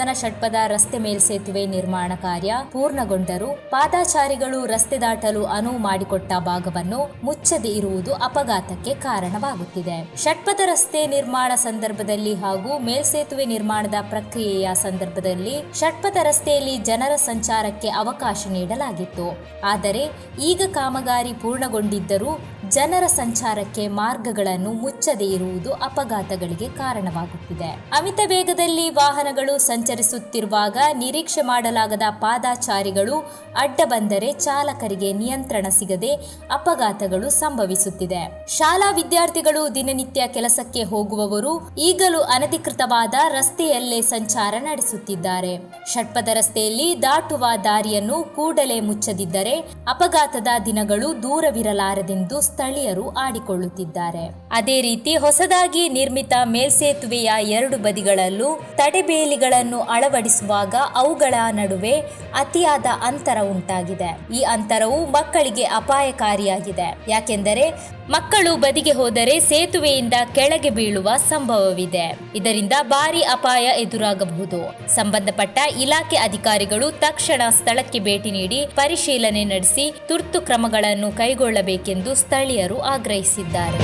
ನೂತನ ಷಟ್ಪದ ರಸ್ತೆ ಮೇಲ್ಸೇತುವೆ ನಿರ್ಮಾಣ ಕಾರ್ಯ ಪೂರ್ಣಗೊಂಡರೂ. ಪಾದಾಚಾರಿಗಳು ರಸ್ತೆ ದಾಟಲು ಅನುವು ಮಾಡಿಕೊಟ್ಟ ಭಾಗವನ್ನು ಮುಚ್ಚದೆ ಇರುವುದು ಅಪಘಾತಕ್ಕೆ ಕಾರಣವಾಗುತ್ತಿದೆ. ಷಟ್ಪದ ರಸ್ತೆ ನಿರ್ಮಾಣ ಸಂದರ್ಭದಲ್ಲಿ ಹಾಗೂ ಮೇಲ್ಸೇತುವೆ ನಿರ್ಮಾಣದ ಪ್ರಕ್ರಿಯೆಯ ಸಂದರ್ಭದಲ್ಲಿ ಷಟ್ಪದ ರಸ್ತೆಯಲ್ಲಿ ಜನರ ಸಂಚಾರಕ್ಕೆ ಅವಕಾಶ ನೀಡಲಾಗಿತ್ತು. ಆದರೆ ಈಗ ಕಾಮಗಾರಿ ಪೂರ್ಣಗೊಂಡಿದ್ದರೂ ಜನರ ಸಂಚಾರಕ್ಕೆ ಮಾರ್ಗಗಳನ್ನು ಮುಚ್ಚದೇ ಇರುವುದು ಅಪಘಾತಗಳಿಗೆ ಕಾರಣವಾಗುತ್ತಿದೆ. ಅಮಿತ ವೇಗದಲ್ಲಿ ವಾಹನಗಳು ಸಂಚರಿಸುತ್ತಿರುವಾಗ ನಿರೀಕ್ಷೆ ಮಾಡಲಾಗದ ಪಾದಾಚಾರಿಗಳು ಅಡ್ಡ ಬಂದರೆ ಚಾಲಕರಿಗೆ ನಿಯಂತ್ರಣ ಸಿಗದೆ ಅಪಘಾತಗಳು ಸಂಭವಿಸುತ್ತಿದೆ. ಶಾಲಾ ವಿದ್ಯಾರ್ಥಿಗಳು ದಿನನಿತ್ಯ ಕೆಲಸಕ್ಕೆ ಹೋಗುವವರು ಈಗಲೂ ಅನಧಿಕೃತವಾದ ರಸ್ತೆಯಲ್ಲೇ ಸಂಚಾರ ನಡೆಸುತ್ತಿದ್ದಾರೆ. ಷಟ್ಪದ ರಸ್ತೆಯಲ್ಲಿ ದಾಟುವ ದಾರಿಯನ್ನು ಕೂಡಲೇ ಮುಚ್ಚದಿದ್ದರೆ ಅಪಘಾತದ ದಿನಗಳು ದೂರವಿರಲಾರದೆಂದು ಸ್ಥಳೀಯರು ಆಡಿಕೊಳ್ಳುತ್ತಿದ್ದಾರೆ. ಅದೇ ರೀತಿ ಹೊಸದಾಗಿ ನಿರ್ಮಿತ ಮೇಲ್ಸೇತುವೆಯ ಎರಡು ಬದಿಗಳಲ್ಲೂ ತಡೆಬೇಲಿಗಳನ್ನು ಅಳವಡಿಸುವಾಗ ಅವುಗಳ ನಡುವೆ ಅತಿಯಾದ ಅಂತರ ಉಂಟಾಗಿದೆ. ಈ ಅಂತರವು ಮಕ್ಕಳಿಗೆ ಅಪಾಯಕಾರಿಯಾಗಿದೆ. ಯಾಕೆಂದರೆ ಮಕ್ಕಳು ಬದಿಗೆ ಹೋದರೆ ಸೇತುವೆಯಿಂದ ಕೆಳಗೆ ಬೀಳುವ ಸಂಭವವಿದೆ. ಇದರಿಂದ ಭಾರಿ ಅಪಾಯ ಎದುರಾಗಬಹುದು. ಸಂಬಂಧಪಟ್ಟ ಇಲಾಖೆ ಅಧಿಕಾರಿಗಳು ತಕ್ಷಣ ಸ್ಥಳಕ್ಕೆ ಭೇಟಿ ನೀಡಿ ಪರಿಶೀಲನೆ ನಡೆಸಿ ತುರ್ತು ಕ್ರಮಗಳನ್ನು ಕೈಗೊಳ್ಳಬೇಕೆಂದು ಸ್ಥಳೀಯರು ಆಗ್ರಹಿಸಿದ್ದಾರೆ.